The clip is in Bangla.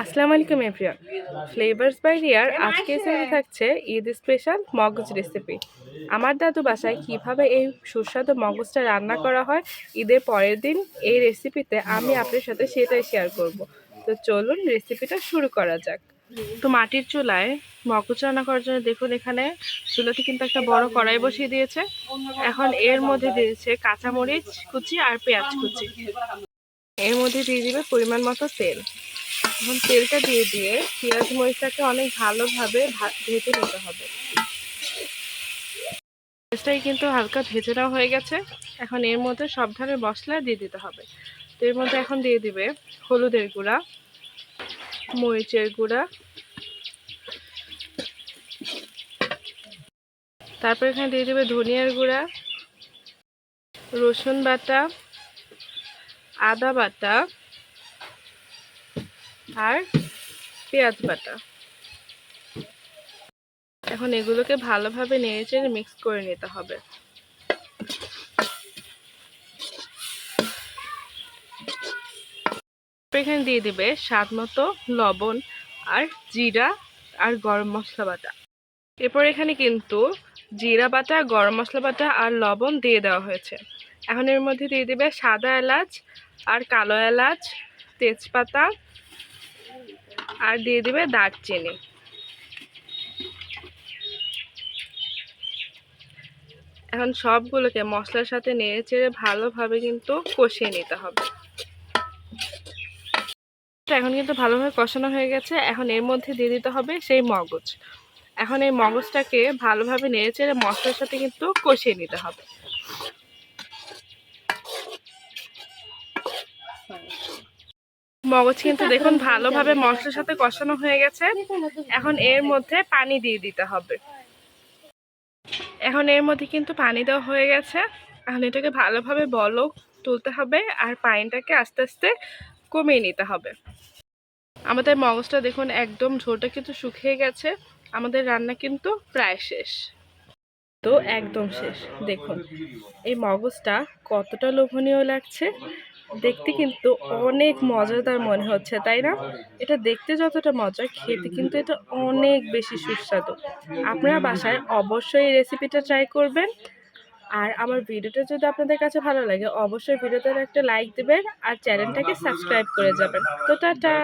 আসসালামু আলাইকুম, এভরিওয়ান। ফ্লেভার্স বাই রিয়ার আজকে এসে থাকছে ঈদ স্পেশাল মগজ রেসিপি আমার দাদু বাসায় কীভাবে এই সুস্বাদু মগজটা রান্না করা হয়, ঈদের পরের দিন এই রেসিপিতে আমি আপনার সাথে সেটাই শেয়ার করব। তো চলুন রেসিপিটা শুরু করা যাক। তো মাটির চুলায় মগজ রান্না করার জন্য দেখুন এখানে চুলাতে কিন্তু একটা বড় কড়াই বসিয়ে দিয়েছে। এখন এর মধ্যে দিয়েছে কাঁচামরিচ কুচি আর পেঁয়াজ কুচি। এর মধ্যে দিয়ে দিবে পরিমাণ মতো তেল। এখন তেলটা দিয়ে দিয়ে পেঁয়াজ মরিচটাকে অনেক ভালোভাবে ভেজে নিতে হবে। পেঁয়াজটাই কিন্তু হালকা ভেজে নেওয়া হয়ে গেছে। এখন এর মধ্যে সব ধরনের মশলা দিয়ে দিতে হবে। তো এর মধ্যে এখন দিয়ে দিবে হলুদের গুঁড়া, মরিচের গুঁড়া। তারপর এখানে দিয়ে দেবে ধনিয়ার গুঁড়া, রসুন বাটা, আদা বাটা। আর পেঁয়াজ বাটা। এখন এগুলোকে ভালোভাবে নেড়ে চেড়ে মিক্স করে নিতে হবে। এখানে দিয়ে দিবে স্বাদ মতো লবণ আর জিরা আর গরম মশলা বাটা। এরপর এখানে কিন্তু জিরা বাটা, গরম মশলা বাটা আর লবণ দিয়ে দেওয়া হয়েছে। এখন এর মধ্যে দিয়ে দিবে সাদা এলাচ আর কালো এলাচ, তেজপাতা আর দিয়ে দেবে দারচিনি। এখন সবগুলোকে মশলার সাথে নেড়ে চেড়ে ভালোভাবে কিন্তু কষিয়ে নিতে হবে। এখন কিন্তু ভালোভাবে কষানো হয়ে গেছে। এখন এর মধ্যে দিয়ে দিতে হবে সেই মগজ। এখন এই মগজটাকে ভালোভাবে নেড়ে চেড়ে মশলার সাথে কিন্তু কষিয়ে নিতে হবে। মগজ কিন্তু দেখুন ভালোভাবে মশলার সাথে কষানো হয়ে গেছে। এখন এর মধ্যে পানি দিয়ে দিতে হবে। এখন এর মধ্যে কিন্তু পানি দেওয়া হয়ে গেছে। এখন এটাকে ভালোভাবে বলক তুলতে হবে আর পানিটাকে আস্তে আস্তে কমিয়ে নিতে হবে। আমাদের মগজটা দেখুন একদম ঝোলটা কিন্তু শুকিয়ে গেছে। আমাদের রান্না কিন্তু প্রায় শেষ। তো একদম শেষ। দেখুন এই মগজটা কতটা লোভনীয় লাগছে। দেখতে কিন্তু অনেক মজাদার মনে হচ্ছে, তাই না? এটা দেখতে যতটা মজা খেতে কিন্তু এটা অনেক বেশি সুস্বাদু। আপনারা বাসায় অবশ্যই এই রেসিপিটা ট্রাই করবেন। আর আমার ভিডিওটা যদি আপনাদের কাছে ভালো লাগে, অবশ্যই ভিডিওতে একটা লাইক দেবেন আর চ্যানেলটাকে সাবস্ক্রাইব করে যাবেন। তো টাটা!